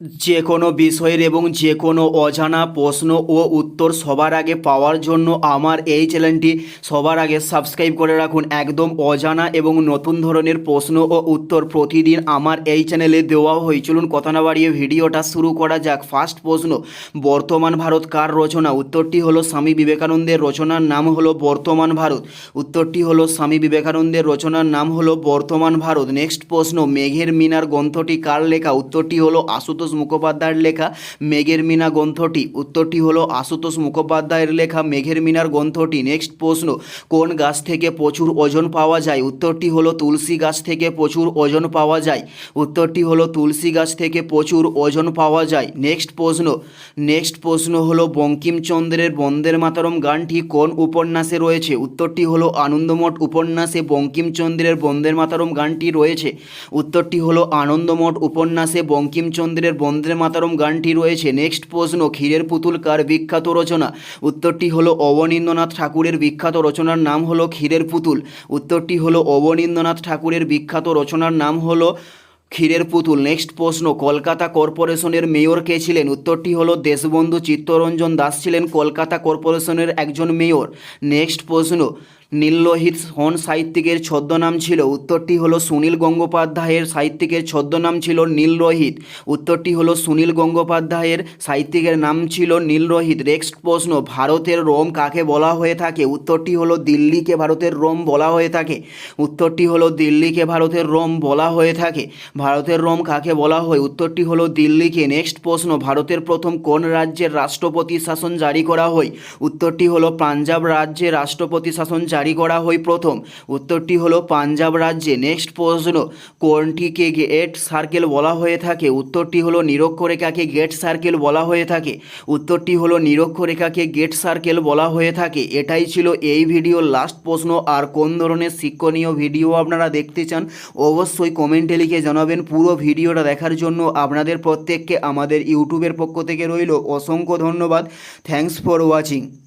যে কোনো বিষয়ের এবং যে কোনো অজানা প্রশ্ন ও উত্তর সবার আগে পাওয়ার জন্য আমার এই চ্যানেলটি সবার আগে সাবস্ক্রাইব করে রাখুন। একদম অজানা এবং নতুন ধরনের প্রশ্ন ও উত্তর প্রতিদিন আমার এই চ্যানেলে দেওয়া হয় চলুন কথা না বাড়িয়ে ভিডিওটা শুরু করা যাক। ফার্স্ট প্রশ্ন, বর্তমান ভারত কার রচনা? উত্তরটি হলো স্বামী বিবেকানন্দের রচনার নাম হলো বর্তমান ভারত। উত্তরটি হলো স্বামী বিবেকানন্দের রচনার নাম হলো বর্তমান ভারত। নেক্সট প্রশ্ন, মেঘের মিনার গ্রন্থটি কার লেখা? উত্তরটি হলো আশুতোষ মুখোপাধ্যায়ের লেখা মেঘের মিনা গ্রন্থটি। উত্তরটি হলো আশুতোষ মুখোপাধ্যায়ের লেখা মেঘের মিনার গ্রন্থটি। নেক্সট প্রশ্ন, কোন গাছ থেকে প্রচুর ওজন পাওয়া যায়? উত্তরটি হলো তুলসী গাছ থেকে প্রচুর ওজন পাওয়া যায়। উত্তরটি হলো তুলসী গাছ থেকে প্রচুর ওজন পাওয়া যায়। নেক্সট প্রশ্ন নেক্সট প্রশ্ন হলো বঙ্কিমচন্দ্রের বন্দের মাতরম গানটি কোন উপন্যাসে রয়েছে? উত্তরটি হলো আনন্দমঠ উপন্যাসে বঙ্কিমচন্দ্রের বন্দের মাতরম গানটি রয়েছে। উত্তরটি হলো আনন্দমঠ উপন্যাসে বঙ্কিমচন্দ্রের বন্দের মাতারম গানটি রয়েছে। নেক্সট প্রশ্ন, ক্ষীরের পুতুল কার বিখ্যাত রচনা? উত্তরটি হলো অবনীন্দ্রনাথ ঠাকুরের বিখ্যাত রচনার নাম হলো ক্ষীরের পুতুল। উত্তরটি হলো অবনীন্দ্রনাথ ঠাকুরের বিখ্যাত রচনার নাম হলো ক্ষীরের পুতুল। নেক্সট প্রশ্ন, কলকাতা কর্পোরেশনের মেয়র কে ছিলেন? উত্তরটি হলো দেশবন্ধু চিত্তরঞ্জন দাস ছিলেন কলকাতা কর্পোরেশনের একজন মেয়র। নেক্সট প্রশ্ন নীললোহিত হন সাহিত্যিকের ছদ্মনাম ছিল। উত্তরটি হলো সুনীল গঙ্গোপাধ্যায়ের সাহিত্যিকের ছদ্মনাম ছিল নীলরোহিত। উত্তরটি হলো সুনীল গঙ্গোপাধ্যায়ের সাহিত্যিকের নাম ছিল নীলরোহিত। নেক্সট প্রশ্ন, ভারতের রোম কাকে বলা হয়ে থাকে? উত্তরটি হলো দিল্লিকে ভারতের রোম বলা হয়ে থাকে। উত্তরটি হলো দিল্লিকে ভারতের রোম বলা হয়ে থাকে। ভারতের রোম কাকে বলা হয়? উত্তরটি হলো দিল্লিকে। নেক্সট প্রশ্ন, ভারতের প্রথম কোন রাজ্যের রাষ্ট্রপতি শাসন জারি করা হয়? উত্তরটি হলো পাঞ্জাব রাজ্যে রাষ্ট্রপতি শাসন জারি করা হয় প্রথম। উত্তরটি হলো, পাঞ্জাব রাজ্যে নেক্সট প্রশ্ন কোনটিকে গেট সার্কেল বলা হয়ে থাকে? উত্তরটি হলো, নিরক্ষরেখাকে গেট সার্কেল বলা হয়ে থাকে। উত্তরটি হলো, নিরক্ষরেখাকে গেট সার্কেল বলা হয়ে থাকে। এটাই ছিল এই ভিডিওর লাস্ট প্রশ্ন। আর কোন ধরনের শিক্ষণীয় ভিডিও আপনারা দেখতে চান, অবশ্যই কমেন্টে লিখে জানাবেন। পুরো ভিডিওটা দেখার জন্য আপনাদের প্রত্যেককে আমাদের ইউটিউবের পক্ষ থেকে রইল। অসংখ্য ধন্যবাদ। Thanks for watching